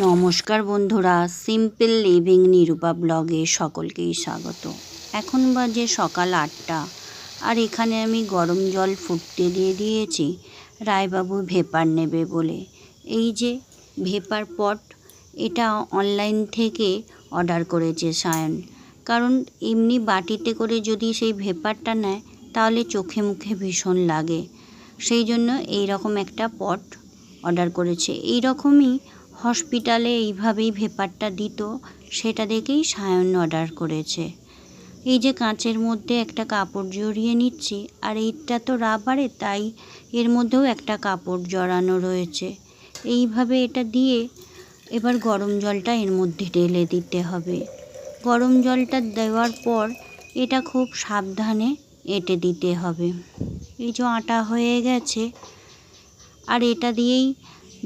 নমস্কার বন্ধুরা simple living Nirupa ব্লগে সকলকেই স্বাগত। এখন বাজে সকাল আটটা, আর এখানে আমি গরম জল ফুটতে দিয়ে দিয়েছি, রায়বাবু ভেপার নেবে বলে। এই যে, ভেপার পট, এটা অনলাইন থেকে অর্ডার করেছে সায়ন। কারণ এমনি বাটিতে করে যদি সেই ভেপারটা নেয়, তাহলে চোখে মুখে ভীষণ লাগে। সেই জন্য এই রকম একটা পট অর্ডার করেছে। এই রকমই হসপিটালে এইভাবেই ভেপারটা দিত, সেটা দেখেই সায়ন অর্ডার করেছে। এই যে কাঁচের মধ্যে একটা কাপড় জড়িয়ে নিচ্ছি, আর এইটা তো রাবারে, তাই এর মধ্যেও একটা কাপড় জড়ানো রয়েছে। এইভাবে এটা দিয়ে এবার গরম জলটা এর মধ্যে ঢেলে দিতে হবে। গরম জলটা দেওয়ার পর এটা খুব সাবধানে এঁটে দিতে হবে। এই যে আটা হয়ে গেছে, আর এটা দিয়েই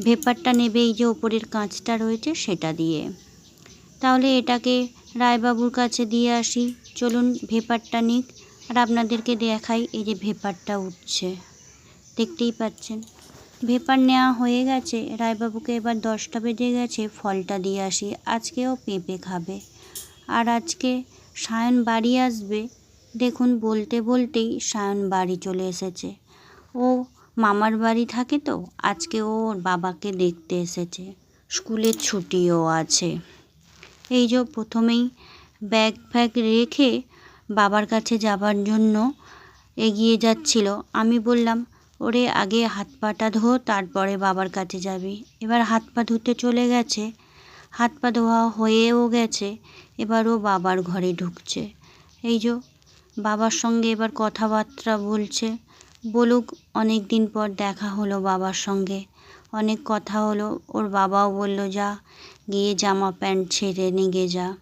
ভেপারটা নেবে এই যে ওপরের কাঁচটা রয়েছে সেটা দিয়ে। তাহলে এটাকে রায়বাবুর কাছে দিয়ে আসি। চলুন ভেপারটা নিক আর আপনাদেরকে দেখাই এই যে ভেপারটা উঠছে। দেখতেই পাচ্ছেন। ভেপার নেওয়া হয়ে গেছে। রায়বাবুকে এবার দশটা বেজে গেছে। ফলটা দিয়ে আসি। আজকেও পেঁপে খাবে। আর আজকে সায়ন বাড়ি আসবে। দেখুন, বলতে বলতেই সায়ন বাড়ি চলে এসেছে। ও মামার বাড়ি থাকে তো, আজকে ও ওর বাবাকে দেখতে এসেছে। স্কুলের ছুটিও আছে। এই যে প্রথমেই ব্যাগ ফ্যাগ রেখে বাবার কাছে যাবার জন্য এগিয়ে যাচ্ছিল। আমি বললাম, ওরে, আগে হাত পাটা ধো, তারপরে বাবার কাছে যাবি। এবার হাত পা ধুতে চলে গেছে। হাত পা ধোয়া হয়েও গেছে, এবার ও বাবার ঘরে ঢুকছে। এই যে বাবার সঙ্গে এবার কথাবার্তা বলছে। বলুক অনেক দিন পর দেখা হলো বাবার সঙ্গে। অনেক কথা হলো, ওর বাবাও বলল, যা, গিয়ে জামা প্যান্ট ছেড়ে নিগে যা।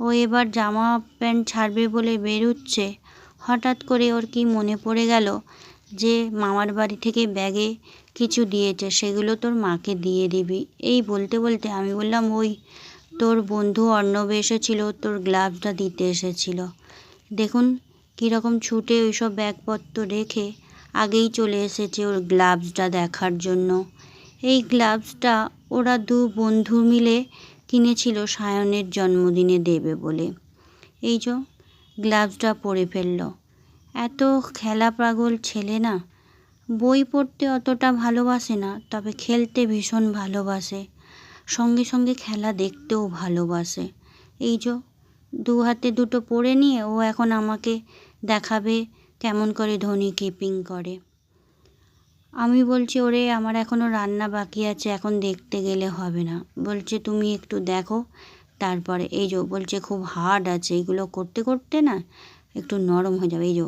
ও এবার জামা প্যান্ট ছাড়বে বলে বেরোচ্ছে। হঠাৎ করে ওর কি মনে পড়ে গেল যে, মামার বাড়ি থেকে ব্যাগে কিছু দিয়েছে, সেগুলো তোর মাকে দিয়ে দিবি। এই বলতে বলতে আমি বললাম, ওই তোর বন্ধু অর্ণব এসেছিল, তোর গ্লাভসটা দিতে এসেছিল। দেখুন, কীরকম ছুটে ওইসব ব্যাগপত্র রেখে আগেই চলে এসেছে ওর গ্লাভসটা দেখার জন্য। এই গ্লাভসটা ওরা দু বন্ধু মিলে কিনেছিল সায়নের জন্মদিনে দেবে বলে। এই যে গ্লাভসটা পরে ফেলল। এত খেলা পাগল ছেলে না। বই পড়তে অতটা ভালোবাসে না, তবে খেলতে ভীষণ ভালোবাসে। সঙ্গে সঙ্গে খেলা দেখতেও ভালোবাসে। এই যে দু হাতে দুটো পড়ে নিয়ে ও এখন আমাকে দেখাবে কেমন করে ধোনি কিপিং করে। আমি বলছি, ওরে, আমার এখনও রান্না বাকি আছে, এখন দেখতে গেলে হবে না। বলছে, তুমি একটু দেখো। তারপরে, এই যে, বলছে, খুব হার্ড আছে এইগুলো করতে করতে না একটু নরম হয়ে যাবে। এই যে,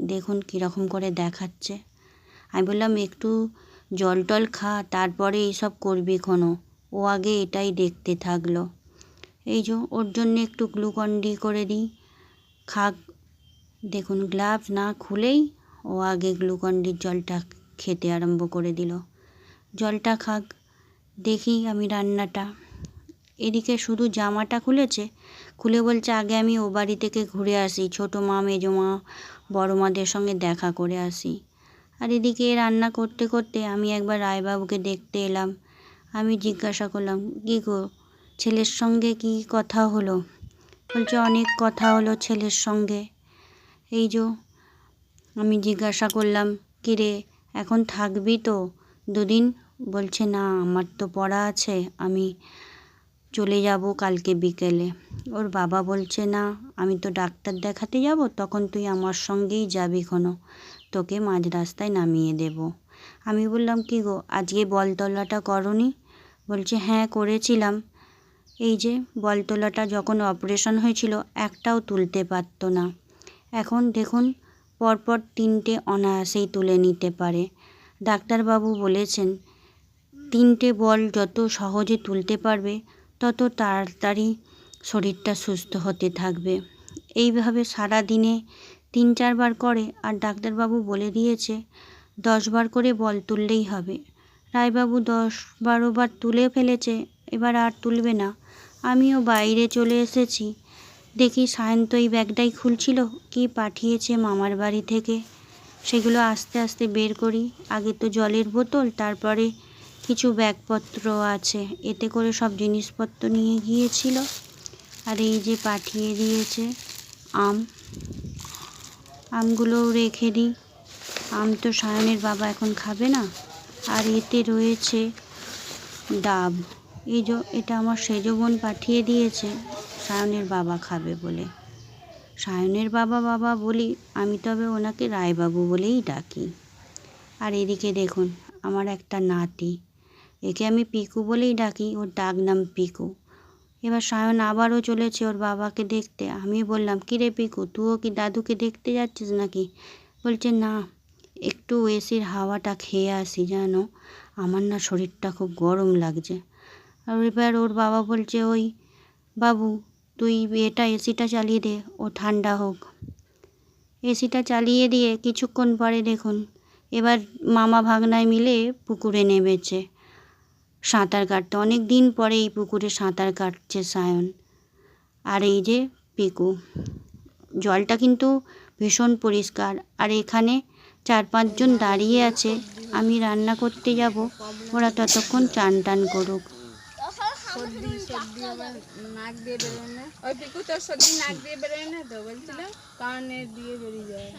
দেখুন কীরকম করে দেখাচ্ছে। আমি বললাম, একটু জল টল খা, তারপরে এইসব করবি কোনো। ও আগে এটাই দেখতে থাকল। এই যে, ওর জন্য একটু গ্লুকন ডি করে দিই। খাক দেখুন, গ্লাভস না খুলেই ও আগে গ্লুকন ডির জলটা খেতে আরম্ভ করে দিল। জলটা খাক, দেখি আমি রান্নাটা। এদিকে শুধু জামাটা খুলেছে, খুলে বলছে, আগে আমি ও বাড়ি থেকে ঘুরে আসি, ছোটো মা, মেজো মা, বড়ো মাদের সঙ্গে দেখা করে আসি। আর এদিকে রান্না করতে করতে আমি একবার রায়বাবুকে দেখতে এলাম। আমি জিজ্ঞাসা করলাম, কী গো, ছেলের সঙ্গে কি কথা হলো? বলছে, অনেক কথা হলো ছেলের সঙ্গে। এই যে আমি জিজ্ঞাসা করলাম, কিরে, এখন থাকবি তো? দুদিন বলছে, না, আমার তো পড়া আছে, আমি চলে যাব কালকে বিকেলে। ওর বাবা বলছে, না, আমি তো ডাক্তার দেখাতে যাব, তখন তুই আমার সঙ্গেই যাবি কোনো তোকে মাঝ রাস্তায় নামিয়ে দেব। আমি বললাম, কি গো, আজকে বলতলাটা করনি? বলছে হ্যাঁ করেছিলাম। এই যে বলতলাটা যখন অপারেশন হয়েছিল, একটাও তুলতে পারতো না। এখন দেখুন, পরপর তিনটে অনায়াসেই তুলে নিতে পারে। ডাক্তারবাবু বলেছেন, তিনটে বল যত সহজে তুলতে পারবে, তত তাড়াতাড়ি শরীরটা সুস্থ হতে থাকবে। এইভাবে সারা দিনে তিন চারবার করে, আর ডাক্তারবাবু বলে দিয়েছে, দশবার করে বল তুললেই হবে। রায়বাবু দশ বারো বার তুলে ফেলেছে, এবার আর তুলবে না। আমিও বাইরে চলে এসেছি দেখি সায়ন্ত এই ব্যাগটাই খুলছিল। কি পাঠিয়েছে মামার বাড়ি থেকে? সেগুলো আস্তে আস্তে বের করি। আগে তো জলের বোতল, তারপরে কিছু ব্যাগপত্র আছে। এতে করে সব জিনিসপত্র নিয়ে গিয়েছিল। আর এই যে পাঠিয়ে দিয়েছে আম। আমগুলোও রেখে দিই। আম তো সায়নের বাবা এখন খাবে না। আর এতে রয়েছে ডাব। এই যে, এটা আমার সেজ বোন পাঠিয়ে দিয়েছে। সায়নের বাবা খাবে বলে। সায়নের বাবা বাবা বলি, আমি তবে ওনাকে রায়বাবু বলেই ডাকি। আর এদিকে দেখুন, আমার একটা নাতি, একে আমি পিকু বলেই ডাকি, ওর ডাক নাম পিকু। এবার সায়ন আবারও চলেছে ওর বাবাকে দেখতে। আমি বললাম, কিরে পিকু, তুইও কি দাদুকে দেখতে যাচ্ছিস নাকি? বলছে, না, একটু এসির হাওয়াটা খেয়ে আসি জানো আমার না শরীরটা খুব গরম লাগছে। আর এবার ওর বাবা বলছে, ওই বাবু তুই এটা এসিটা চালিয়ে দে ও ঠান্ডা হোক। এসিটা চালিয়ে দিয়ে কিছুক্ষণ পরে দেখুন, এবার মামা ভাগনায় মিলে পুকুরে নেমেছে। সাঁতার কাটতে, অনেক দিন পরে এই পুকুরে সাঁতার কাটছে সায়ন। আর এই যে পিকু, জলটা কিন্তু ভীষণ পরিষ্কার। আর এখানে চার পাঁচজন দাঁড়িয়ে আছে, আমি রান্না করতে যাব, ওরা ততক্ষণ চান টান করুক। নাক দিয়ে বেরোয় না ওই পিকু তোর সর্দি নাক দিয়ে বেরোয় না তো বলছিল কানে দিয়ে বেরিয়ে যায়।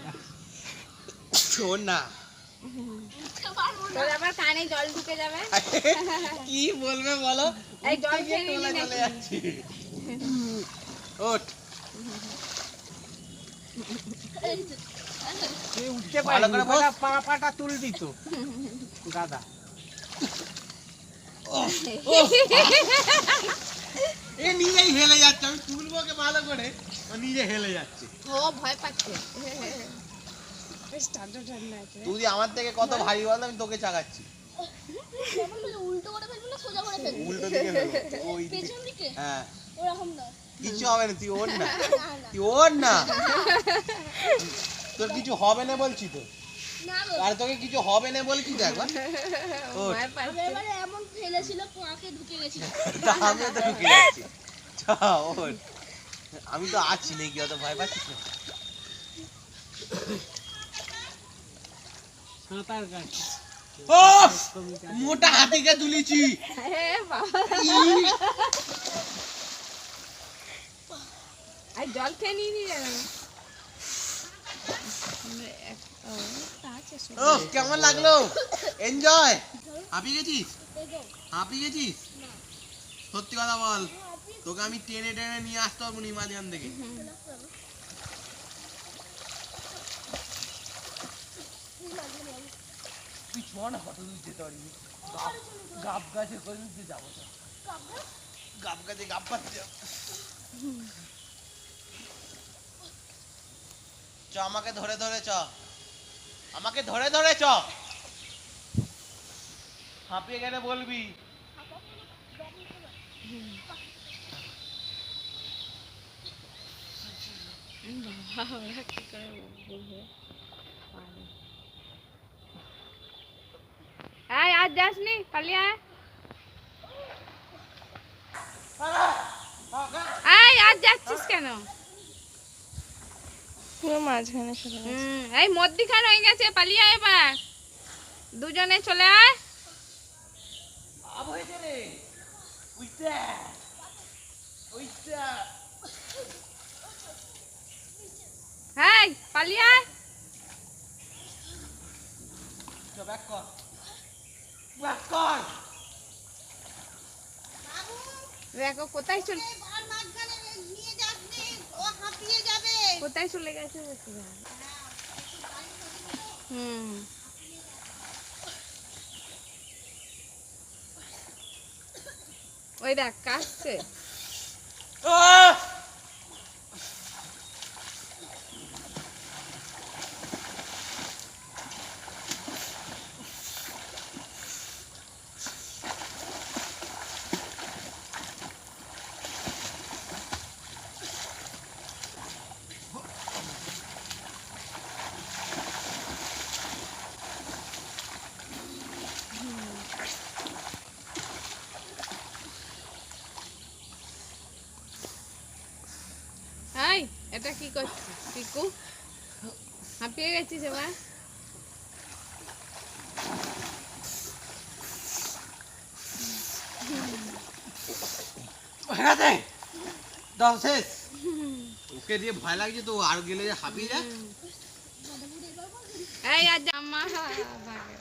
না তোর আবার কানে জল ঢুকে যাবে? কি বলবে বলো? এই জল খেয়ে চলে যাচ্ছি। ওঠ। উঠতে ভালো পারবি করে বস। না পা পাটা তুলবি তো। দাদা। এ নিজেই হেলে যাচ্ছে আমি ভালো করে ও নিজে হেলে যাচ্ছে। ও ভয় পাচ্ছে। তুই আমার থেকে কত ভারী বল আমি তোকে চাগাচ্ছি। উল্টো করে ফেলব না সোজা করে ফেলব। উল্টো দিকে ওই পেছন দিকে? হ্যাঁ। ওরকম না। কিছু হবে না তুই ওর না। তুই ওর না। তোর কিছু হবে না বলছি তো। আর তোকে কিছু হবে না বলছি তো একবার। এমন ফেলেছিল ঢুকে গেছিল। তা আমিও তো ঢুকে যাচ্ছি। চা, ওঠ। আমি তো আছি নাকি অত ভয় পাচ্ছিস না সাঁতার কাট ও মোটা হাতিকে তুলেছি। আর জল খেয়ে নিয়ে নিয়ে যাবে। কেমন লাগল? এনজয় হাঁপিয়ে গেছিস? হাঁপিয়ে গেছিস? সত্যি কথা বল। তোকে আমি টেনে টেনে নিয়ে আসতে পারব নি মাঝখান থেকে তুই চ না হঠাৎ যেতে পারবি? গাব গাছে করে নিতে যাব তো গাব গাছে গাব চ আমাকে ধরে ধরে চ। আমাকে ধরে ধরে চ। হাঁপিয়ে গেলে বলবি। ওরা কি করে বুঝবে আয় আজ যাসনি পালিয়ে আয় আজ যাচ্ছিস কেন পুরো মাঝখানে হুম এই হয়ে গেছে পালিয়ে আয় এবার। দুজনে চলে আয়। আব হয়েছে রে। উইটা উইটা হ্যাঁ পালিয়ে আয়। ব্যাক কর। ব্যাক কর। দেখো কোথায় চলে কোথায় চলে গেছে। হুম। ওই দেখ কাশছে আহ! এই এটা কি করছিস পিকু? হাঁপিয়ে গেছিস এবার? হয়ে গেছে দাও শেষ। ওকে দিয়ে ভয় লাগছে তো আর গেলে যে হাঁপিয়ে যায়। এই আর জামা ভাগে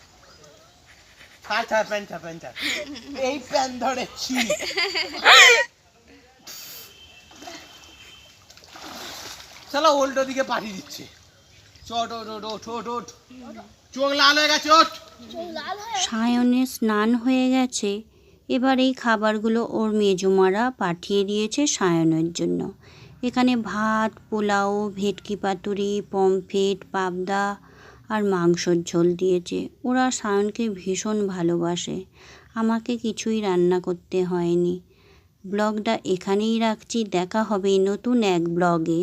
ছাড় ছাড় প্যান্ট ছাড় প্যান্ট ছাড়। এই প্যান্ট ধরেছি চলো উল্টো দিকে পাঠিয়ে দিচ্ছে। চট, ওট ওট ওঠ ওঠ চোখ লাল হয়ে গেছে হয়ে সায়নের স্নান হয়ে গেছে। এবার এই খাবারগুলো ওর মেজুমারা পাঠিয়ে দিয়েছে সায়নের জন্য। এখানে ভাত, পোলাও, ভেটকি পাতুরি, পমফ্রেট, পাবদা আর মাংসর ঝোল দিয়েছে। ওরা সায়নকে ভীষণ ভালোবাসে। আমাকে কিছুই রান্না করতে হয়নি। ব্লগটা এখানেই রাখছি। দেখা হবে নতুন এক ব্লগে।